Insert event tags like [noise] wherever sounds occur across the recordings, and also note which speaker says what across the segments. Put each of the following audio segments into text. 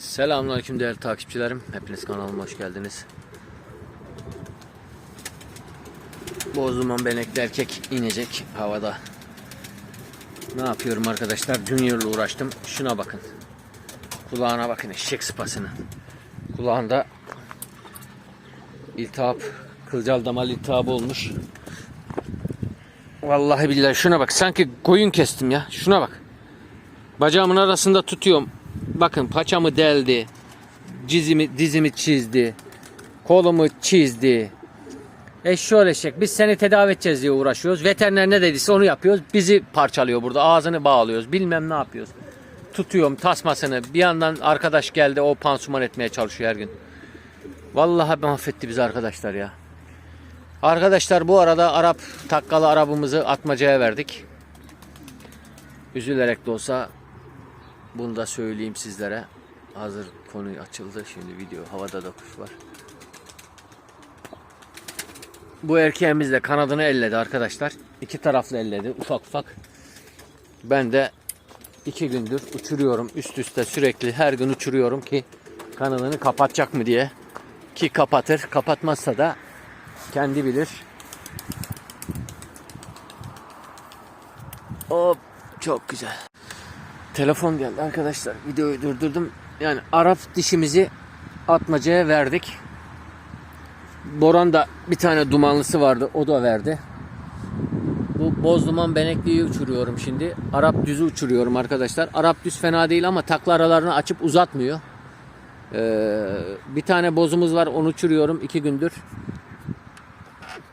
Speaker 1: Selamünaleyküm değerli takipçilerim. Hepiniz kanalıma hoş geldiniz. Bozduman benekli erkek inecek havada. Ne yapıyorum arkadaşlar? Junior'la uğraştım. Şuna bakın. Kulağına bakın eşek sıpasını. Kulağında iltihap, kılcal damar iltihabı olmuş. Vallahi billahi şuna bak. Sanki koyun kestim ya. Şuna bak. Bacağımın arasında tutuyorum. Bakın paçamı deldi. Dizimi, dizimi çizdi. Kolumu çizdi. Eşşoğlu eşek. Biz seni tedavi edeceğiz diye uğraşıyoruz. Veteriner ne dediyse onu yapıyoruz. Bizi parçalıyor burada. Ağzını bağlıyoruz. Bilmem ne yapıyoruz. Tutuyorum tasmasını. Bir yandan arkadaş geldi. O pansuman etmeye çalışıyor her gün. Vallahi mahvetti bizi arkadaşlar ya. Arkadaşlar bu arada Arap takkalı arabamızı atmacaya verdik. Üzülerek de olsa bunu da söyleyeyim sizlere. Hazır konu açıldı. Şimdi video havada da kuş var. Bu erkeğimiz de kanadını elledi arkadaşlar. İki taraflı elledi ufak ufak. Ben de iki gündür uçuruyorum üst üste sürekli her gün uçuruyorum ki kanadını kapatacak mı diye. Ki kapatır. Kapatmazsa da kendi bilir. Hop çok güzel. Telefon geldi arkadaşlar. Videoyu durdurdum. Yani Arap dişimizi atmacaya verdik. Boran da bir tane dumanlısı vardı. O da verdi. Bu boz duman benekliği uçuruyorum şimdi. Arap düzü uçuruyorum arkadaşlar. Arap düz fena değil ama takla aralarını açıp uzatmıyor. Ee, bir tane bozumuz var. Onu uçuruyorum iki gündür.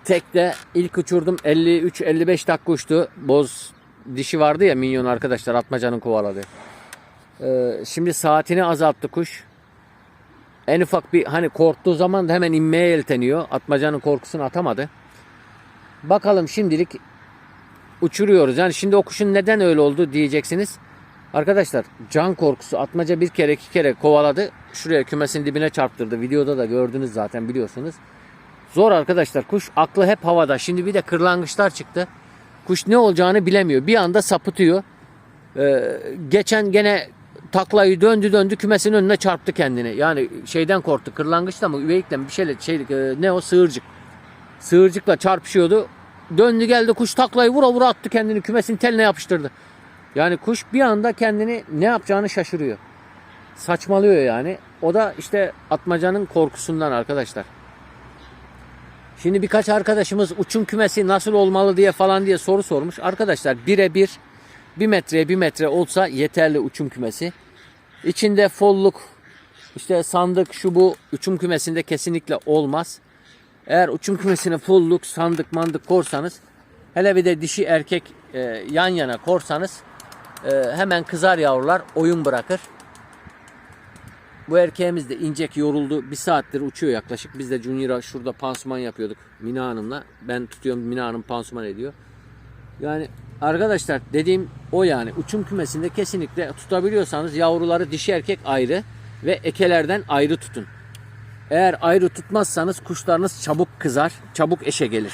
Speaker 1: Tek de ilk uçurdum 53-55 dakika uçtu. Boz dişi vardı ya minyon arkadaşlar atmacanın kovaladı. Ee, şimdi saatini azalttı kuş. En ufak bir hani korktuğu zaman da hemen inmeye yelteniyor. Atmacanın korkusunu atamadı. Bakalım şimdilik uçuruyoruz. Yani şimdi o kuşun neden öyle oldu diyeceksiniz. Arkadaşlar can korkusu atmaca bir kere iki kere kovaladı. Şuraya kümesin dibine çarptırdı. Videoda da gördünüz zaten biliyorsunuz. Zor arkadaşlar. Kuş aklı hep havada. Şimdi bir de kırlangıçlar çıktı. Kuş ne olacağını bilemiyor. Bir anda sapıtıyor. Ee, geçen gene taklayı döndü döndü kümesin önüne çarptı kendini. Yani şeyden korktu. Kırlangıçla mı üveyikle mi bir şeyle şey e, ne o sığırcık. Sığırcıkla çarpışıyordu. Döndü geldi kuş taklayı vura vura attı kendini kümesin teline yapıştırdı. Yani kuş bir anda kendini ne yapacağını şaşırıyor. Saçmalıyor yani. O da işte atmacanın korkusundan arkadaşlar. Şimdi birkaç arkadaşımız uçum kümesi nasıl olmalı diye falan diye soru sormuş. Arkadaşlar birebir bir metreye bir metre olsa yeterli uçum kümesi. İçinde folluk işte sandık şu bu uçum kümesinde kesinlikle olmaz. Eğer uçum kümesine folluk sandık mandık korsanız hele bir de dişi erkek e, yan yana korsanız e, hemen kızar yavrular oyun bırakır. Bu erkeğimiz de incek yoruldu. Bir saattir uçuyor yaklaşık. Biz de Junior'a şurada pansuman yapıyorduk Mina Hanım'la. Ben tutuyorum Mina Hanım pansuman ediyor. Yani arkadaşlar dediğim o yani uçum kümesinde kesinlikle tutabiliyorsanız yavruları dişi erkek ayrı ve ekelerden ayrı tutun. Eğer ayrı tutmazsanız kuşlarınız çabuk kızar, çabuk eşe gelir.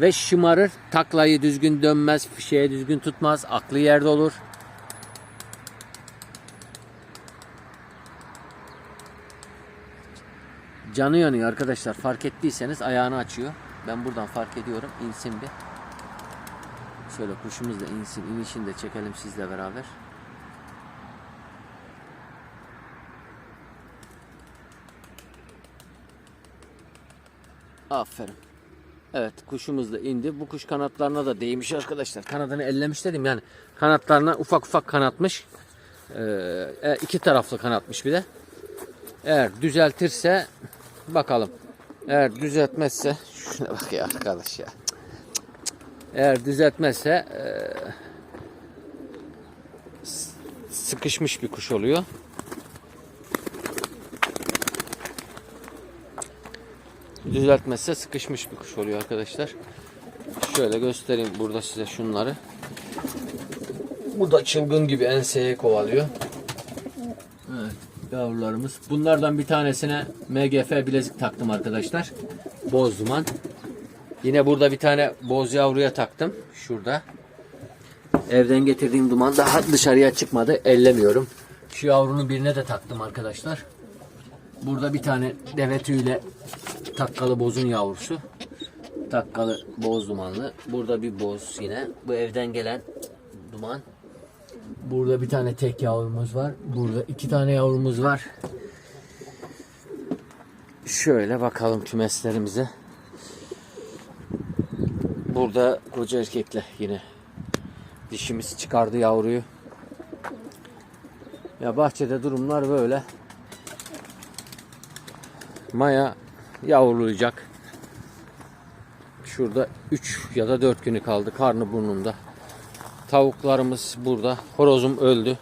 Speaker 1: Ve şımarır, taklayı düzgün dönmez, fişeği düzgün tutmaz, aklı yerde olur. Canı yanıyor arkadaşlar. Fark ettiyseniz ayağını açıyor. Ben buradan fark ediyorum. İnsin bir. Şöyle kuşumuz da insin. İnişini de çekelim sizle beraber. Aferin. Evet kuşumuz da indi. Bu kuş kanatlarına da değmiş arkadaşlar. Kanadını ellemiş dedim yani. Kanatlarına ufak ufak kanatmış. Ee, iki taraflı kanatmış bir de. Eğer düzeltirse bakalım. Eğer düzeltmezse şuna bak ya arkadaş ya. Eğer düzeltmezse e, sıkışmış bir kuş oluyor. Düzeltmezse sıkışmış bir kuş oluyor arkadaşlar. Şöyle göstereyim burada size şunları. Bu da çılgın gibi enseye kovalıyor. Yavrularımız. Bunlardan bir tanesine MGF bilezik taktım arkadaşlar. Boz duman. Yine burada bir tane boz yavruya taktım. Şurada. Evden getirdiğim duman daha dışarıya çıkmadı. Ellemiyorum. Şu yavrunun birine de taktım arkadaşlar. Burada bir tane deve tüyüyle takkalı bozun yavrusu. Takkalı boz dumanlı. Burada bir boz yine. Bu evden gelen duman. Burada bir tane tek yavrumuz var. Burada iki tane yavrumuz var. Şöyle bakalım kümeslerimize. Burada koca erkekle yine dişimiz çıkardı yavruyu. Ya bahçede durumlar böyle. Maya yavrulayacak. Şurada 3 ya da 4 günü kaldı karnı burnunda. Tavuklarımız burada. Horozum öldü.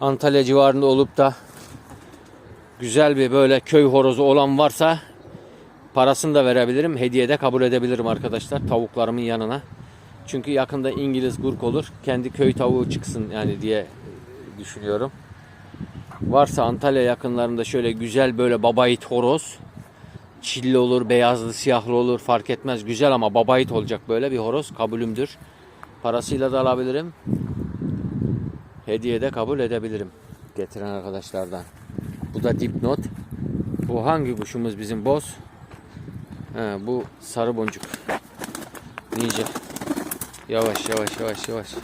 Speaker 1: Antalya civarında olup da güzel bir böyle köy horozu olan varsa parasını da verebilirim. Hediye de kabul edebilirim arkadaşlar tavuklarımın yanına. Çünkü yakında İngiliz gurk olur. Kendi köy tavuğu çıksın yani diye düşünüyorum. Varsa Antalya yakınlarında şöyle güzel böyle babayit horoz. Çilli olur, beyazlı, siyahlı olur fark etmez. Güzel ama babayit olacak böyle bir horoz kabulümdür. Parasıyla da alabilirim. Hediye de kabul edebilirim. Getiren arkadaşlardan. Bu da dipnot. Bu hangi kuşumuz bizim boz? He, bu sarı boncuk. Ninja. Yavaş yavaş yavaş yavaş.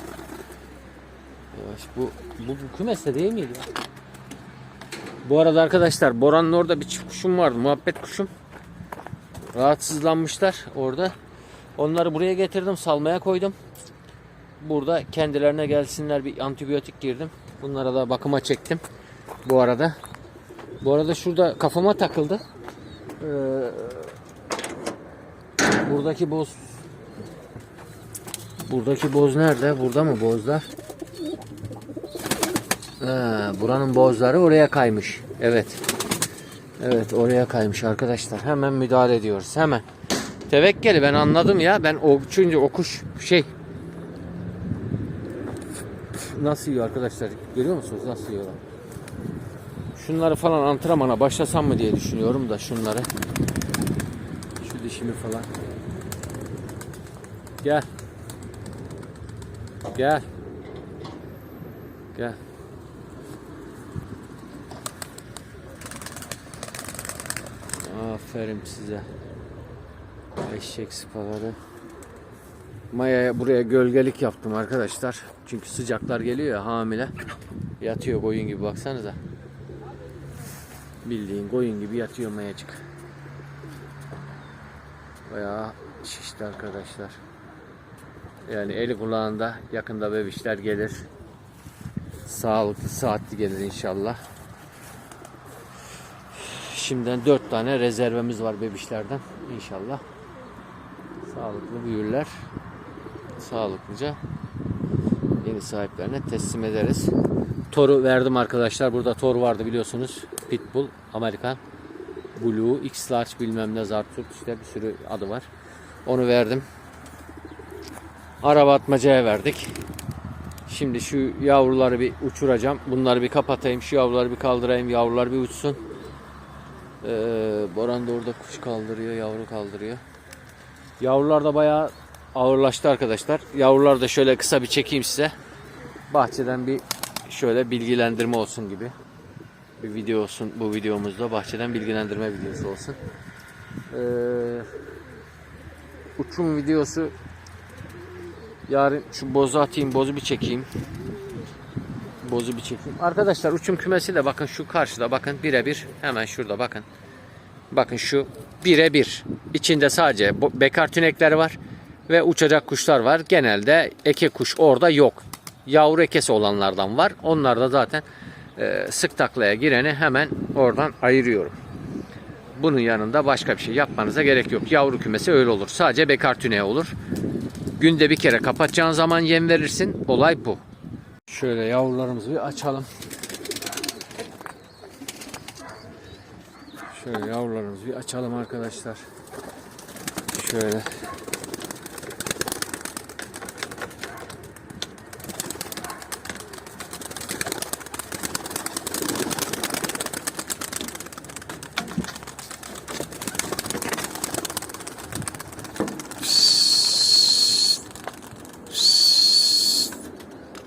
Speaker 1: Yavaş. Bu bu, bu kümeste değil miydi? Bu arada arkadaşlar Boran'ın orada bir çift kuşum vardı. Muhabbet kuşum. Rahatsızlanmışlar orada. Onları buraya getirdim. Salmaya koydum. Burada kendilerine gelsinler bir antibiyotik girdim. Bunlara da bakıma çektim. Bu arada. Bu arada şurada kafama takıldı. Ee, buradaki boz Buradaki boz nerede? Burada mı bozlar? Ha, buranın bozları oraya kaymış. Evet. Evet oraya kaymış arkadaşlar. Hemen müdahale ediyoruz. Hemen. Tevekkeli ben anladım ya. Ben o çünkü o kuş şey nasıl yiyor arkadaşlar? Görüyor musunuz nasıl yiyorlar? Şunları falan antrenmana başlasam mı diye düşünüyorum da şunları. Şu dişimi falan. Gel. Gel. Gel. Aferin size. Eşek sıpaları. Maya'ya buraya gölgelik yaptım arkadaşlar. Çünkü sıcaklar geliyor ya hamile. Yatıyor koyun gibi baksanıza. Bildiğin koyun gibi yatıyor mayacık. Bayağı şişti arkadaşlar. Yani eli kulağında yakında bebişler gelir. Sağlıklı saatli gelir inşallah. Şimdiden 4 tane rezervemiz var bebişlerden inşallah. Sağlıklı büyürler. Sağlıklıca yeni sahiplerine teslim ederiz. Toru verdim arkadaşlar. Burada tor vardı biliyorsunuz. Pitbull, Amerikan, Blue, X Large bilmem ne Zarturt işte bir sürü adı var. Onu verdim. Araba atmacaya verdik. Şimdi şu yavruları bir uçuracağım. Bunları bir kapatayım. Şu yavruları bir kaldırayım. Yavrular bir uçsun. Ee, Boran da orada kuş kaldırıyor. Yavru kaldırıyor. Yavrular da bayağı ağırlaştı arkadaşlar. Yavrular da şöyle kısa bir çekeyim size. Bahçeden bir şöyle bilgilendirme olsun gibi. Bir video olsun bu videomuzda. Bahçeden bilgilendirme videosu olsun. Ee, uçum videosu Yarın şu bozu atayım, bozu bir çekeyim. Bozu bir çekeyim. Arkadaşlar uçum kümesi de bakın şu karşıda bakın birebir. Hemen şurada bakın. Bakın şu birebir. İçinde sadece bekar tünekler var ve uçacak kuşlar var. Genelde eke kuş orada yok. Yavru ekesi olanlardan var. Onlar da zaten e, sık taklaya gireni hemen oradan ayırıyorum. Bunun yanında başka bir şey yapmanıza gerek yok. Yavru kümesi öyle olur. Sadece bekar tüneği olur. Günde bir kere kapatacağın zaman yem verirsin. Olay bu. Şöyle yavrularımızı bir açalım. Şöyle yavrularımızı bir açalım arkadaşlar. Şöyle.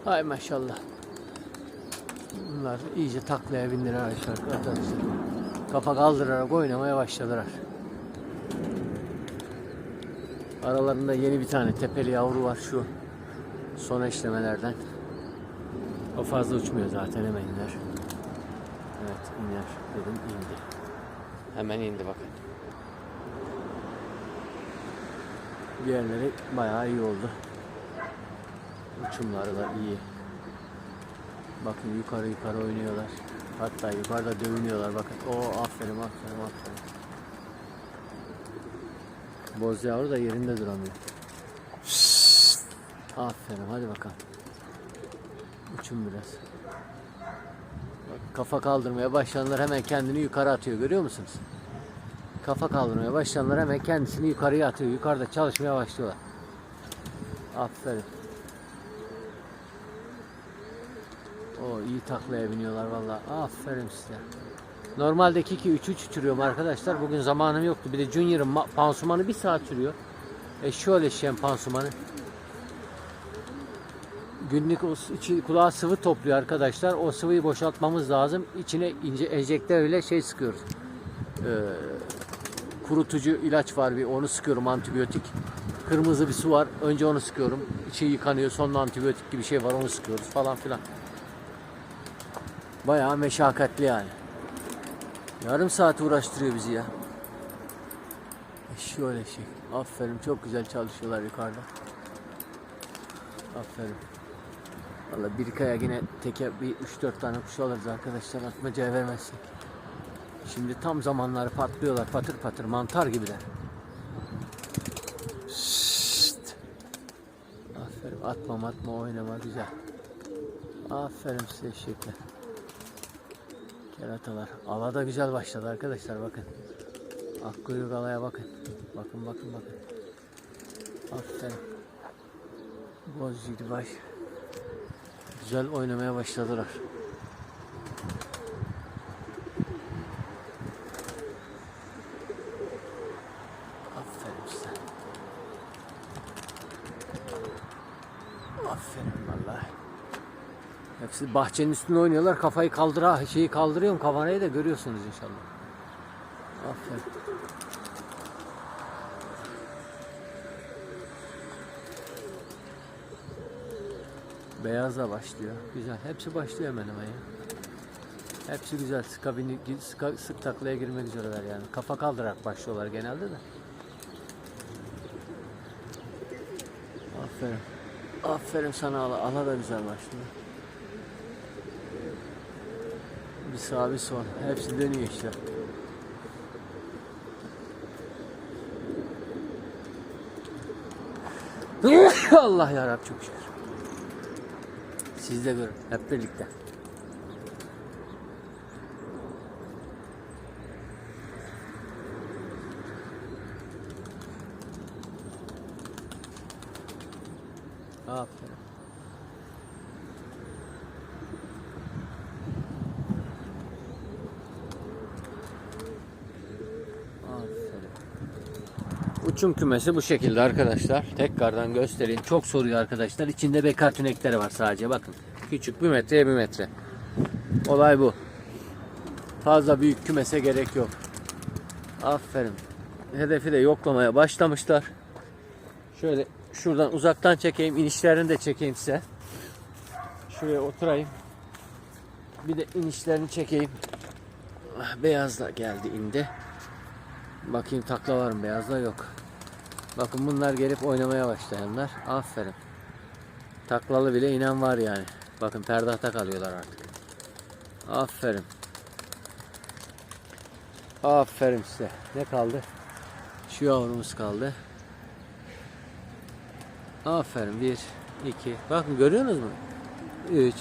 Speaker 1: Ay maşallah. Bunlar iyice taklaya bindiler arkadaşlar. Kafa kaldırarak oynamaya başladılar. Aralarında yeni bir tane tepeli yavru var şu son eşlemelerden. O fazla uçmuyor zaten hemen iner. Evet iner dedim indi. Hemen indi bakın. Diğerleri bayağı iyi oldu. Uçumları da iyi. Bakın yukarı yukarı oynuyorlar. Hatta yukarıda dövünüyorlar bakın. O aferin aferin aferin. Boz yavru da yerinde duramıyor. Aferin hadi bakalım. Uçun biraz. Bak, kafa kaldırmaya başlayanlar hemen kendini yukarı atıyor görüyor musunuz? Kafa kaldırmaya başlayanlar hemen kendisini yukarıya atıyor. Yukarıda çalışmaya başlıyorlar. Aferin. O iyi taklaya biniyorlar valla. Aferin size. Normalde 2 3 3 uçuruyorum arkadaşlar. Bugün zamanım yoktu. Bir de Junior'ın ma- pansumanı bir saat sürüyor. E şöyle şem pansumanı. Günlük o içi kulağa sıvı topluyor arkadaşlar. O sıvıyı boşaltmamız lazım. İçine ince enjektörle şey sıkıyoruz. Ee, kurutucu ilaç var bir onu sıkıyorum antibiyotik. Kırmızı bir su var. Önce onu sıkıyorum. İçi yıkanıyor. Sonra antibiyotik gibi şey var. Onu sıkıyoruz falan filan. Bayağı meşakkatli yani. Yarım saat uğraştırıyor bizi ya. E Şöyle şey. Aferin çok güzel çalışıyorlar yukarıda. Aferin. Valla bir kaya yine teke bir 3-4 tane kuş alırız arkadaşlar atmacaya vermezsek. Şimdi tam zamanları patlıyorlar patır patır mantar gibiler. Şşt. Aferin atma atma oynama güzel. Aferin size eşekler. Keratalar. Ala da güzel başladı arkadaşlar bakın. Akkuyruk alaya bakın. Bakın bakın bakın. Aferin. Boz baş. Güzel oynamaya başladılar. Aferin size. Aferin vallahi. Hepsi bahçenin üstünde oynuyorlar. Kafayı kaldıra, şeyi kaldırıyorum kamerayı da görüyorsunuz inşallah. Aferin. Beyaz da başlıyor. Güzel. Hepsi başlıyor hemen hemen ya. Hepsi güzel. Kabini, sık, sık taklaya girmek üzereler yani. Kafa kaldırarak başlıyorlar genelde de. Aferin. Aferin sana ala. Ala da güzel başlıyor. Bir sağ bir sol. Hepsi dönüyor işte. [laughs] Allah yarabbim çok şükür. Siz de görün. Hep birlikte. Aferin. Uçum kümesi bu şekilde arkadaşlar. Tekrardan göstereyim. Çok soruyor arkadaşlar. İçinde bekar tünekleri var sadece. Bakın. Küçük bir metreye bir metre. Olay bu. Fazla büyük kümese gerek yok. Aferin. Hedefi de yoklamaya başlamışlar. Şöyle şuradan uzaktan çekeyim. inişlerini de çekeyim size. Şuraya oturayım. Bir de inişlerini çekeyim. Ah, Beyaz da geldi indi. Bakayım takla var mı? Beyazda yok. Bakın bunlar gelip oynamaya başlayanlar. Aferin. Taklalı bile inen var yani. Bakın perdahta kalıyorlar artık. Aferin. Aferin size. Ne kaldı? Şu yavrumuz kaldı. Aferin. Bir, iki. Bakın görüyorsunuz mu? Üç.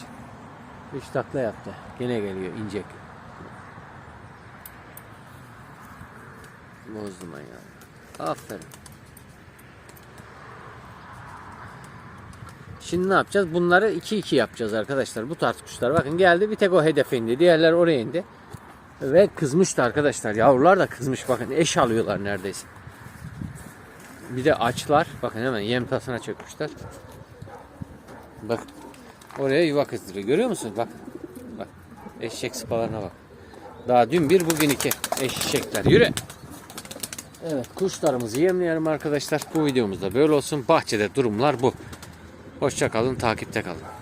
Speaker 1: Üç takla yaptı. Gene geliyor incek. Bozdum ya. Aferin. Şimdi ne yapacağız? Bunları 2-2 yapacağız arkadaşlar. Bu tarz. Bakın geldi bir tek o hedefe indi. Diğerler oraya indi. Ve kızmıştı arkadaşlar. Yavrular da kızmış. Bakın eş alıyorlar neredeyse. Bir de açlar. Bakın hemen yem tasına çökmüşler. Bak. Oraya yuva kızdırıyor. Görüyor musunuz? Bak. Bak. Eşek sıpalarına bak. Daha dün bir bugün iki. Eşekler yürü. Evet kuşlarımızı yemleyelim arkadaşlar. Bu videomuzda böyle olsun. Bahçede durumlar bu. Hoşça kalın takipte kalın.